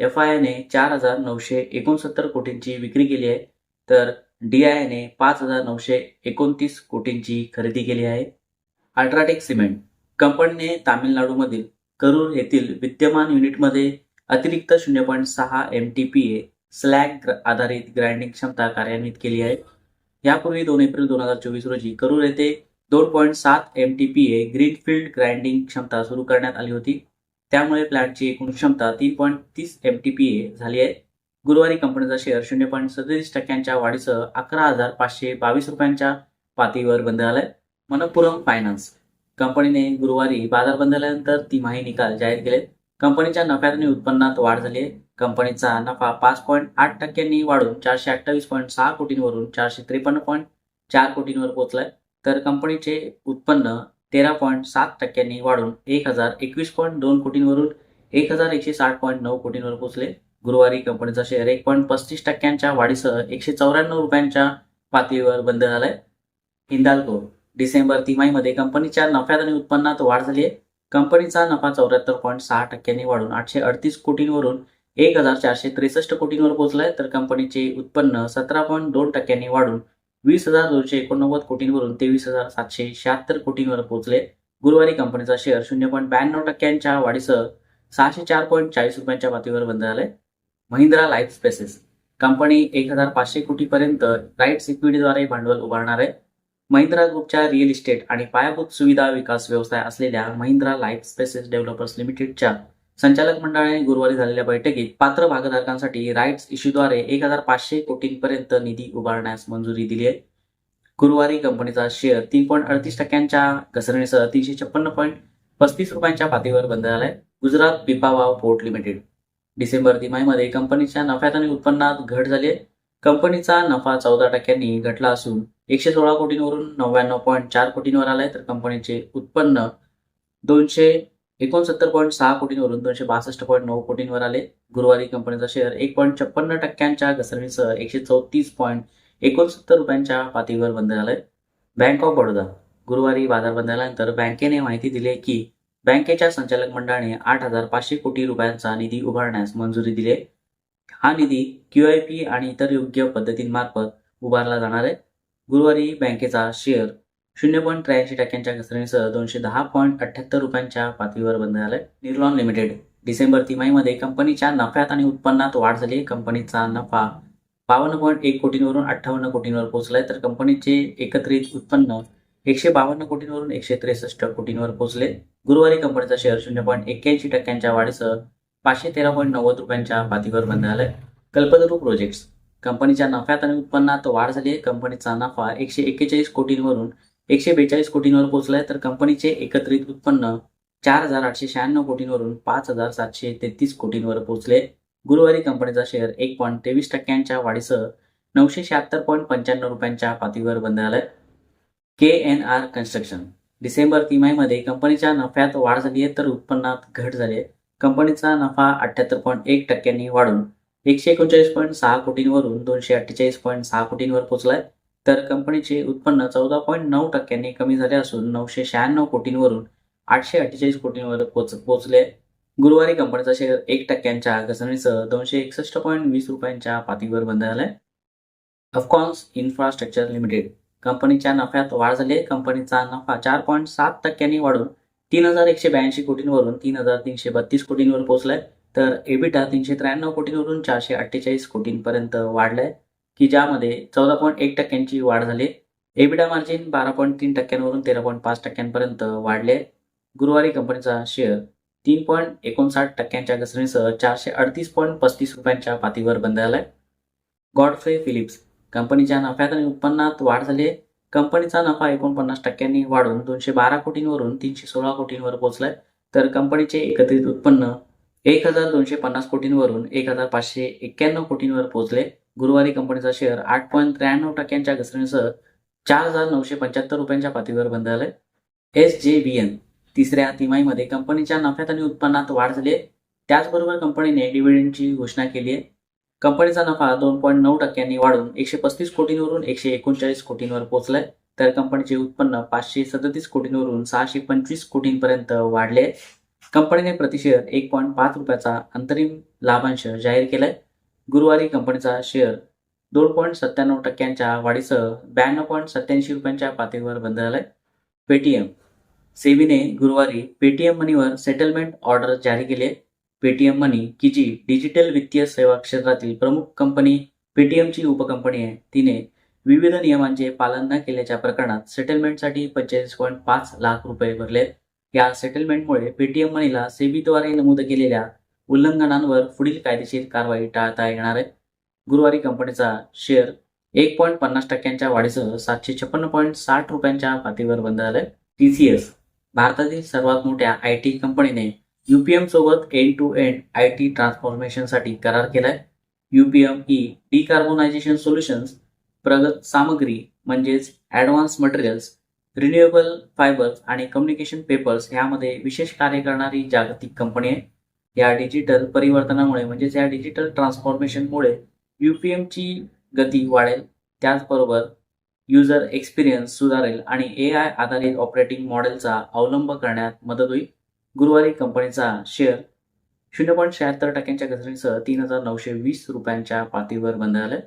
F I ने चार हजार नऊशे एकोणसत्तर कोटींची विक्री केली आहे. तर डी आय ने पाच हजार नऊशे एकोणतीस कोटींची खरेदी केली आहे. अल्ट्राटेक सिमेंट कंपनीने तामिळनाडूमधील करूर येथील विद्यमान युनिटमध्ये अतिरिक्त शून्य पॉईंट सहा M T P A slag आधारित ग्राइंडिंग क्षमता कार्यान्वित केली आहे. यापूर्वी दोन एप्रिल दोन हजार चोवीस रोजी करूर येथे दोन पॉईंट सात M T P A greenfield grinding क्षमता सुरू करण्यात आली होती. त्यामुळे प्लॅटची एकूण क्षमता तीन पॉईंट तीस एम टी पी ए झाली आहे. गुरुवारी कंपनीचा शेअर शून्य पॉईंट सदतीस टक्क्यांच्या वाढीसह अकरा हजार पाचशे बावीस रुपयांच्या पातळीवर बंद झालाय. मनपुरम फायनान्स कंपनीने गुरुवारी बाजार बंद झाल्यानंतर तिमाही निकाल जाहीर केले. कंपनीच्या नफ्यात आणि उत्पन्नात वाढ झाली आहे. कंपनीचा नफा पाच पॉईंट आठ टक्क्यांनी वाढून चारशे अठ्ठावीस पॉईंट सहा कोटींवरून चारशे त्रेपन्न पॉईंट चार कोटींवर पोहोचलाय. तर कंपनीचे उत्पन्न तेरा पॉईंट सात टक्क्यांनी वाढून एक हजार एकवीस पॉईंट दोन कोटींवरून एक हजार एकशे साठ पॉईंट नऊ कोटींवर पोहोचले. गुरुवारी कंपनीचा शेअर एक पॉईंट पस्तीस टक्क्यांच्या वाढीसह एकशे चौऱ्याण्णव रुपयांच्या पातळीवर बंद झालाय हिंदाल्को डिसेंबर तिमाहीमध्ये कंपनीच्या नफ्यात आणि उत्पन्नात वाढ झाली आहे कंपनीचा नफा चौऱ्याहत्तर पॉईंट सहा टक्क्यांनी वाढून आठशे अडतीस कोटींवरून एक हजार चारशे त्रेसष्ट कोटींवर पोहोचलाय. तर कंपनीचे उत्पन्न सतरा पॉईंट दोन टक्क्यांनी वाढून वीस हजार दोनशे एकोणनव्वद कोटींवरून तेवीस हजार सातशे शहात्तर कोटींवर पोहोचले. गुरुवारी कंपनीचा शेअर शून्य पॉईंट ब्याण्णव टक्क्यांच्या वाढीसह सहाशे चार पॉईंट चाळीस रुपयांच्या पातळीवर बंद झाले. Mahindra life spaces. कंपनी एक हजार पाचशे कोटीपर्यंत राईट्स इक्विटीद्वारे भांडवल उभारणार. आहे महिंद्रा ग्रुपच्या रिअल इस्टेट आणि पायाभूत सुविधा विकास व्यवसाय असलेल्या महिंद्रा लाईफ स्पेसेस डेव्हलपर्स लिमिटेडच्या संचालक मंडळाने गुरुवारी झालेल्या बैठकीत पात्र भागधारकांसाठी राईट्स इश्यूद्वारे एक हजार पाचशे कोटींपर्यंत निधी उभारण्यास मंजुरी दिली आहे. गुरुवारी कंपनीचा शेअर तीन पॉईंट अडतीस टक्क्यांच्या घसरणीसह तीनशे छप्पन्न पॉईंट पस्तीस रुपयांच्या पातळीवर बंद झालाय Gujarat Pipavav port limited. December तिमाहीमध्ये कंपनीच्या नफ्यात आणि उत्पन्नात घट झाली आहे. कंपनीचा नफा चौदा टक्क्यांनी घटला असून एकशे सोळा कोटींवरून नव्याण्णव पॉईंट चार कोटींवर आलाय. तर कंपनीचे उत्पन्न दोनशे एकोणसत्तर पॉईंट सहा कोटींवरून दोनशे बासष्ट पॉईंट नऊ कोटींवर आले. गुरुवारी कंपनीचा शेअर एक पॉईंट छप्पन्न टक्क्यांच्या घसरणीसह एकशे चौतीस पॉईंट एकोणसत्तर रुपयांच्या पातळीवर बंद झालंय. Bank of Baroda. गुरुवारी बाजार बंद झाल्यानंतर बँकेने माहिती दिली की बँकेच्या संचालक मंडळाने आठ हजार पाचशे कोटी रुपयांचा निधी उभारण्यास मंजुरी दिली आहे हा निधी क्यूआयपी आणि इतर योग्य पद्धतींमार्फत उभारला जाणार आहे. गुरुवारी बँकेचा शेअर शून्य पॉईंट त्र्याऐंशी टक्क्यांच्या घसरणीसह दोनशे दहा पॉईंट अठ्ठ्याहत्तर रुपयांच्या पातळीवर बंद झालं निर्लॉन लिमिटेड डिसेंबर तिमाहीमध्ये कंपनीच्या नफ्यात आणि उत्पन्नात वाढ झाली. कंपनीचा नफा बावन्न पॉईंट एक कोटींवरून अठ्ठावन्न कोटींवर पोहोचलाय. तर कंपनीचे एकत्रित उत्पन्न एकशे बावन्न कोटींवरून एकशे त्रेसष्ट कोटींवर पोहोचले. गुरुवारी कंपनीचा शेअर शून्य पॉईंट एक्क्याऐंशी टक्क्यांच्या वाढीसह पाचशे तेरा पॉईंट नव्वद रुपयांच्या पातळीवर बंद झालाय. कल्पतरू प्रोजेक्ट्स कंपनीच्या नफ्यात आणि उत्पन्नात वाढ झाली आहे. कंपनीचा नफा एकशे एक्केचाळीस कोटींवरून एकशे बेचाळीस कोटींवर पोहोचलाय तर कंपनीचे एकत्रित उत्पन्न चार हजार आठशे शहाण्णव कोटींवरून पाच हजार सातशे तेहतीस कोटींवर पोहोचले. गुरुवारी कंपनीचा शेअर एक पॉईंट तेवीस टक्क्यांच्या वाढीसह नऊशे शहात्तर पॉईंट पंच्याण्णव रुपयांच्या पातळीवर बंद झालाय. K N R construction. December तिमाहीमध्ये कंपनीच्या नफ्यात वाढ झाली आहे तर उत्पन्नात घट झाली आहे कंपनीचा नफा अठ्ठ्याहत्तर पॉईंट एक टक्क्यांनी वाढून एकशे एकोणचाळीस पॉईंट सहा कोटींवरून दोनशे अठ्ठेचाळीस पॉईंट सहा कोटींवर पोहोचलाय. तर कंपनीचे उत्पन्न चौदा पॉईंट नऊ टक्क्यांनी कमी झाले असून नऊशे शहाण्णव कोटींवरून आठशे अठ्ठेचाळीस कोटींवर पोच पोचले. गुरुवारी कंपनीचा शेअर एक टक्क्यांच्या घसरणीसह दोनशे एकसष्ट पॉईंट वीस रुपयांच्या पातळीवर बंद झालाय. अफकॉन्स इन्फ्रास्ट्रक्चर लिमिटेड कंपनीच्या नफ्यात वाढ झाली आहे. कंपनीचा नफा चार पॉईंट सात टक्क्यांनी वाढून तीन हजार एकशे ब्याऐंशी कोटींवरून तीन हजार तीनशे बत्तीस कोटींवर पोहोचलाय तर एबिटा तीनशे त्र्याण्णव कोटींवरून चारशे अठ्ठेचाळीस कोटींपर्यंत वाढलाय. की ज्यामध्ये चौदा पॉईंट एक टक्क्यांची वाढ झाली एबिटा मार्जिन बारा पॉईंट तीन टक्क्यांवरून तेरा पॉईंट पाच टक्क्यांपर्यंत वाढले गुरुवारी कंपनीचा शेअर तीन पॉईंट एकोणसाठ टक्क्यांच्या घसरणीसह चारशे अडतीस पॉईंट पस्तीस रुपयांच्या पातळीवर बंद झालाय. गॉडफ्रे फिलिप्स कंपनीच्या नफ्यात आणि उत्पन्नात वाढ झाली आहे. कंपनीचा नफा एकोणपन्नास टक्क्यांनी वाढून दोनशे बारा कोटींवरून तीनशे सोळा कोटींवर पोहोचलाय. तर कंपनीचे एकत्रित उत्पन्न एक हजार दोनशे पन्नास कोटींवरून एक हजार पाचशे एक्क्याण्णव कोटींवर पोहोचले. गुरुवारी कंपनीचा शेअर आठ पॉईंट त्र्याण्णव टक्क्यांच्या घसरणीसह चार हजार नऊशे पंच्याहत्तर रुपयांच्या पातळीवर बंद झाले एस जे बी एन तिसऱ्या तिमाहीमध्ये कंपनीच्या नफ्यात आणि उत्पन्नात वाढ झाली आहे. त्याचबरोबर कंपनीने डिव्हिडंडची घोषणा केली आहे. कंपनीचा नफा दोन पॉईंट नऊ टक्क्यांनी वाढून एकशे पस्तीस कोटींवरून एकशे एकोणचाळीस कोटींवर पोहोचलाय. तर कंपनीचे उत्पन्न पाचशे सदतीस कोटींवरून सहाशे पंचवीस कोटींपर्यंत वाढले कंपनीने प्रतिशेअर एक पॉईंट पाच रुपयाचा अंतरिम लाभांश जाहीर केलाय. गुरुवारी कंपनीचा शेअर दोन पॉईंट सत्त्याण्णव टक्क्यांच्या वाढीसह ब्याण्णव पॉईंट सत्याऐंशी रुपयांच्या पातळीवर बंद झालाय पेटीएम सेबीने गुरुवारी पेटीएम मनीवर सेटलमेंट ऑर्डर जारी केली आहे. पेटीएम मनी की जी डिजिटल वित्तीय सेवा क्षेत्रातील प्रमुख कंपनी पेटीएमची उपकंपनी आहे तिने विविध नियमांचे पालन न केल्याच्या प्रकरणात सेटलमेंटसाठी पंचेचाळीस पॉईंट पाच लाख रुपये भरले या सेटलमेंटमुळे पेटीएम मनीला सेबीद्वारे नमूद केलेल्या उल्लंघनांवर पुढील कायदेशीर कारवाई टाळता येणार आहे. गुरुवारी कंपनीचा शेअर एक पॉईंट पन्नास टक्क्यांच्या वाढीसह सातशे छप्पन्न पॉईंट साठ रुपयांच्या पातळीवर बंद झालाय. टीसीएस भारतातील सर्वात मोठ्या आय टी कंपनीने युपीएम सोबत end to end I T ट्रान्सफॉर्मेशनसाठी करार केलाय. युपीएम ही डिकार्बोनायझेशन सोल्युशन्स प्रगत सामग्री म्हणजेच ॲडव्हान्स मटेरियल्स रिन्युएबल फायबर्स आणि कम्युनिकेशन पेपर्स यामध्ये विशेष कार्य करणारी जागतिक कंपनी आहे. या डिजिटल परिवर्तनामुळे म्हणजेच या डिजिटल ट्रान्सफॉर्मेशनमुळे युपीएमची गती वाढेल. त्याचबरोबर युजर एक्सपिरियन्स सुधारेल आणि ए आय आधारित ऑपरेटिंग मॉडेलचा अवलंब करण्यात मदत होईल. गुरुवारी कंपनीचा शेअर शून्य पॉईंट शहात्तर टक्क्यांच्या घसरणीसह तीन हजार नऊशे वीस रुपयांच्या पातळीवर बंद झालाय.